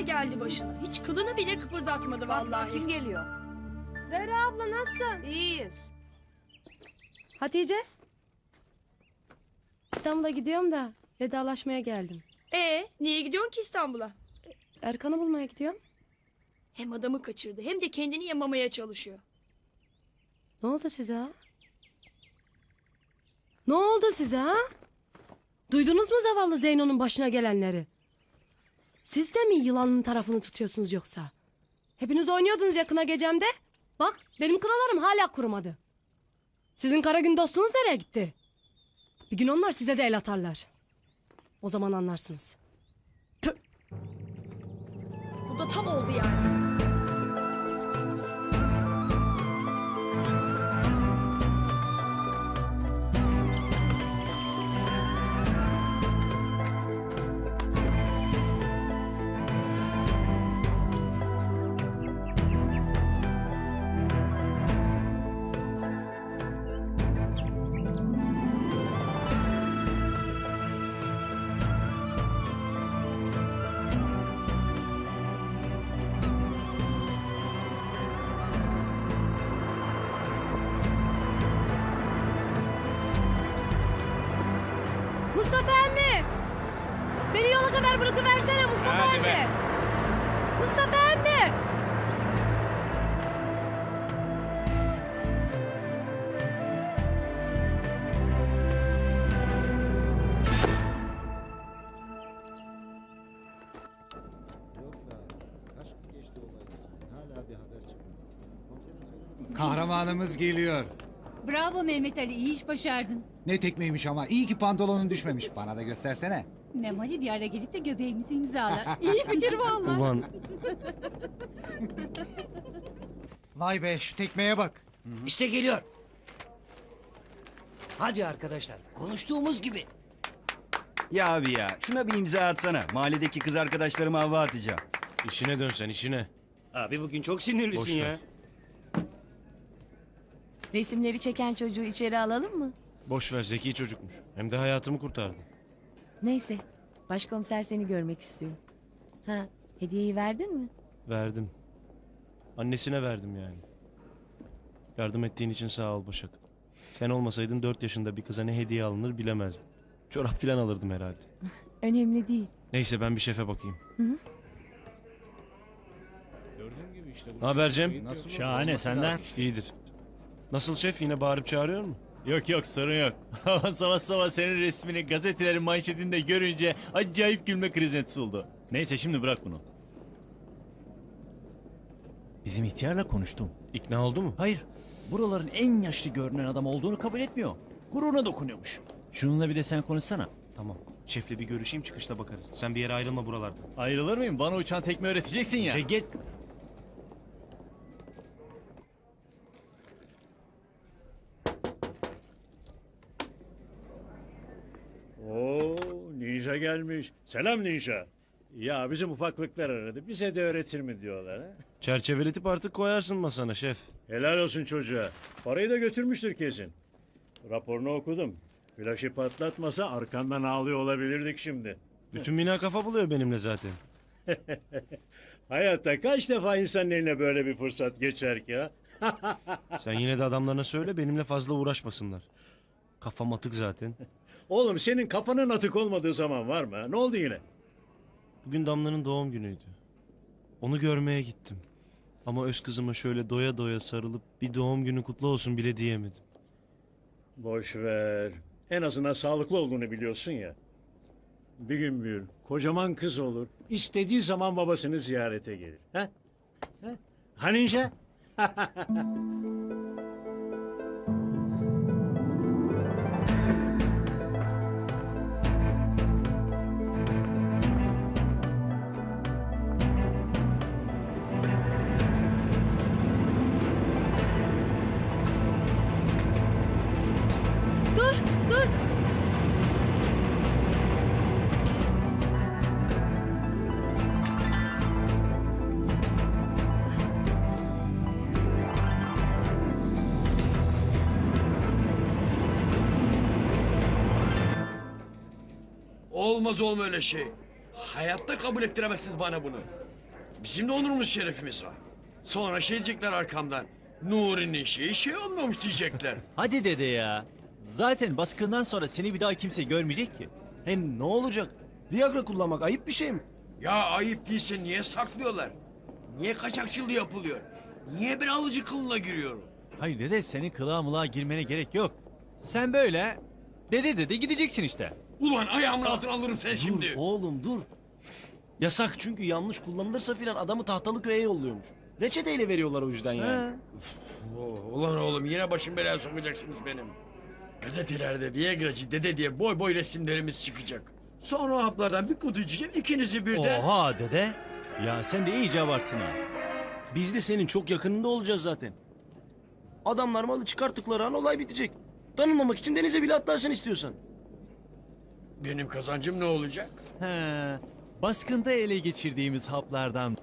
neler geldi başına. Hiç kılını bile kıpırdatmadı vallahi. Kim geliyor? Zehra abla nasılsın? İyiyiz. Hatice. İstanbul'a gidiyorum da vedalaşmaya geldim. Ee, niye gidiyorsun ki İstanbul'a? Erkan'ı bulmaya gidiyorum. Hem adamı kaçırdı hem de kendini yamamaya çalışıyor. Ne oldu size ha? Ne oldu size ha? Duydunuz mu zavallı Zeyno'nun başına gelenleri? Siz de mi yılanın tarafını tutuyorsunuz yoksa? Hepiniz oynuyordunuz yakına gecemde. Bak benim kınalarım hala kurumadı. Sizin kara gün dostunuz nereye gitti? Bir gün onlar size de el atarlar. O zaman anlarsınız. Bu da tam oldu yani. Bırakıversene Mustafa Hadi emmi! be. Mustafa emmi! Kahramanımız geliyor. Bravo Mehmet Ali iyi iş başardın. Ne tekmeymiş ama iyi ki pantolonun düşmemiş. Bana da göstersene. Memali bir ara gelip de göbeğimizi imzalar. İyi fikir vallahi. Ulan Vay be şu tekmeye bak. İşte geliyor. Hadi arkadaşlar konuştuğumuz gibi. Ya abi ya şuna bir imza atsana. Mahalledeki kız arkadaşlarıma hava atacağım. işine dön sen işine. Abi bugün çok sinirlisin Boş ya. Resimleri çeken çocuğu içeri alalım mı? Boş ver zeki çocukmuş. Hem de hayatımı kurtardı. Neyse. Başkomiser seni görmek istiyor. Ha, hediyeyi verdin mi? Verdim. Annesine verdim yani. Yardım ettiğin için sağ ol Başak. Sen olmasaydın 4 yaşında bir kıza ne hediye alınır bilemezdim. Çorap falan alırdım herhalde. Önemli değil. Neyse ben bir şefe bakayım. Hı hı. Gördüğün gibi işte. Ne haber Cem? Şahane senden. İyidir. Nasıl şef yine bağırıp çağırıyor mu? Yok yok sorun yok. Ama sabah sabah senin resmini gazetelerin manşetinde görünce acayip gülme krizine tutuldu. Neyse şimdi bırak bunu. Bizim ihtiyarla konuştum. İkna oldu mu? Hayır. Buraların en yaşlı görünen adam olduğunu kabul etmiyor. Gururuna dokunuyormuş. Şununla bir de sen konuşsana. Tamam. Şefle bir görüşeyim çıkışta bakarız. Sen bir yere ayrılma buralardan. Ayrılır mıyım? Bana uçan tekme öğreteceksin ya. E git. Gelmiş. Selam Ninja. Ya bizim ufaklıklar aradı. Bize de öğretir mi diyorlar ha? Çerçeveletip artık koyarsın masana şef. Helal olsun çocuğa. Parayı da götürmüştür kesin. Raporunu okudum. Flaşı patlatmasa arkandan ağlıyor olabilirdik şimdi. Bütün bina kafa buluyor benimle zaten. Hayatta kaç defa insanın eline böyle bir fırsat geçer ki ha? Sen yine de adamlarına söyle benimle fazla uğraşmasınlar. Kafam atık zaten. Oğlum senin kafanın atık olmadığı zaman var mı? Ne oldu yine? Bugün Damla'nın doğum günüydü. Onu görmeye gittim. Ama öz kızıma şöyle doya doya sarılıp bir doğum günü kutlu olsun bile diyemedim. Boş ver. En azından sağlıklı olduğunu biliyorsun ya. Bir gün büyür, kocaman kız olur. istediği zaman babasını ziyarete gelir. Ha? Ha? Hanince? Olmaz olma öyle şey. Hayatta kabul ettiremezsiniz bana bunu. Bizim de onurumuz şerefimiz var. Sonra şey diyecekler arkamdan. Nuri'nin şeyi şey olmamış diyecekler. Hadi dede ya. Zaten baskından sonra seni bir daha kimse görmeyecek ki. Hem ne olacak? Viagra kullanmak ayıp bir şey mi? ya ayıp değilse niye saklıyorlar? Niye kaçakçılığı yapılıyor? Niye ben alıcı kılına giriyorum? Hayır dede senin kılığa mılığa girmene gerek yok. Sen böyle dede dede gideceksin işte. Ulan ayağımın altına alırım sen şimdi. Dur oğlum dur. Yasak çünkü yanlış kullanılırsa filan adamı tahtalı köye yolluyormuş. Reçeteyle veriyorlar o yüzden yani. Oo, ulan oğlum yine başım belaya sokacaksınız benim. Gazetelerde Viagra'cı dede diye boy boy resimlerimiz çıkacak. Sonra o haplardan bir kutu içeceğim ikinizi birden. Oha dede. Ya sen de iyice abarttın ha. Biz de senin çok yakınında olacağız zaten. Adamlar malı çıkarttıkları an olay bitecek. Tanınmamak için denize bile atlarsın istiyorsan. Benim kazancım ne olacak? He. Baskında ele geçirdiğimiz haplardan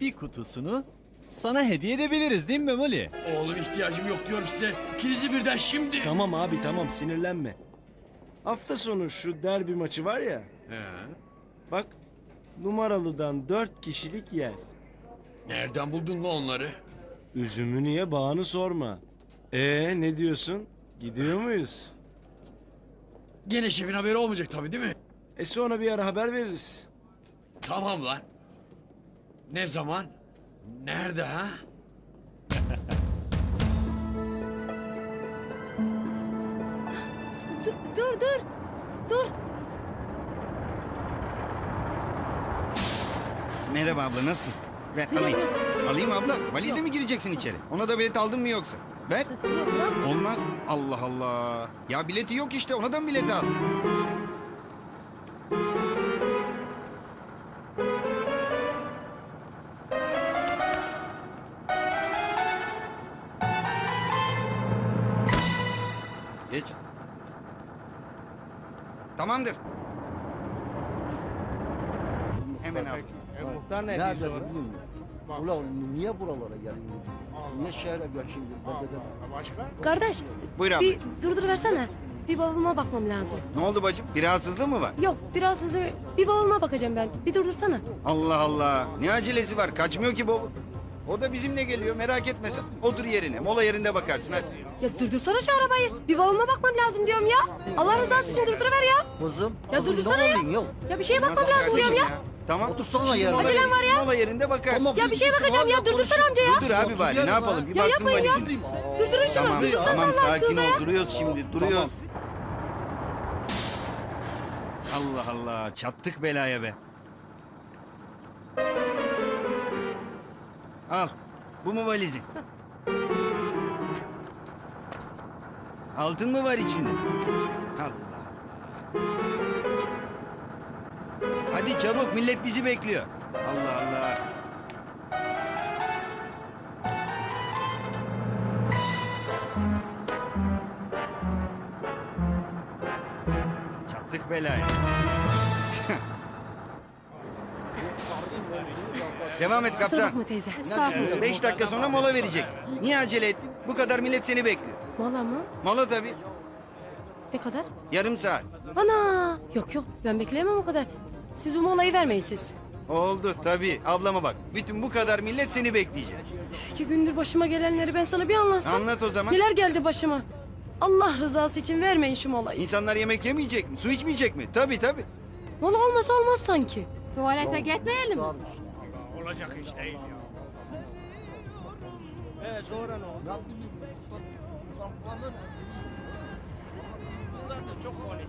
bir kutusunu sana hediye edebiliriz değil mi Memoli? Oğlum ihtiyacım yok diyorum size. İkinizi birden şimdi. Tamam abi tamam sinirlenme. Hafta sonu şu derbi maçı var ya. He. Bak numaralıdan dört kişilik yer. Nereden buldun lan onları? Üzümü niye bağını sorma. Ee ne diyorsun? Gidiyor muyuz? Gene şefin haberi olmayacak tabii değil mi? E sonra bir ara haber veririz. Tamam lan. Ne zaman? Nerede ha? Dur dur dur. Dur. Merhaba abla nasılsın? Ver alayım. Alayım abla. Valizle mi gireceksin içeri? Ona da bilet aldın mı yoksa? Ver. Olmaz. Allah Allah. Ya bileti yok işte ona da mı bilet al? Geç. Tamamdır. Hemen al. Muhtar ne bilmiyorum. Ulan niye buralara geliyorsun? Niye şehre göçündün? Kardeş Buyur abla. bir durduruversene. Bir balonuma bakmam lazım. Ne oldu bacım? Bir rahatsızlığı mı var? Yok biraz hızlı bir balonuma bakacağım ben. Bir durdursana. Allah Allah. Ne acelesi var? Kaçmıyor ki baba. O da bizimle geliyor. Merak etme sen. Otur yerine. Mola yerinde bakarsın hadi. Ya durdursana şu arabayı. Bir balonuma bakmam lazım diyorum ya. Allah rızası için durduruver ya. Kızım. Ya kızım, durdursana ne ya. oluyorsun ya. Bir şeye bakmam lazım diyorum ya. Tamam. Otursana yerine. Acelem var ya. Mola yerinde bakarsın. Tamam. Ya bir şeye bakacağım ya. Durdursana amca ya. Dur abi bari ne yapalım? Bir Ya baksın yapmayın ya. Durdurun şunu. Tamam Durdursana tamam Allah sakin aşkına ol. ya. Duruyoruz şimdi. Duruyoruz. Allah Allah. Çattık belaya be. Al. Bu mu valizin? Altın mı var içinde? Allah. Hadi çabuk millet bizi bekliyor. Allah Allah. Çattık belaya. Devam et Kusura kaptan. bakma teyze. Estağfurullah. Beş dakika sonra mola verecek. Niye acele ettin? Bu kadar millet seni bekliyor. Mola mı? Mola tabii. Ne kadar? Yarım saat. Ana! Yok yok ben bekleyemem o kadar. Siz bu molayı vermeyin siz. Oldu tabii. Ablama bak. Bütün bu kadar millet seni bekleyecek. İki gündür başıma gelenleri ben sana bir anlatsam. Anlat o zaman. Neler geldi başıma. Allah rızası için vermeyin şu molayı. İnsanlar yemek yemeyecek mi? Su içmeyecek mi? Tabii tabii. Mola olmasa olmaz sanki. Tuvalete gitmeyelim mi? Olacak iş değil ya. Ee sonra ne oldu? Bunlar da çok konuşuyor.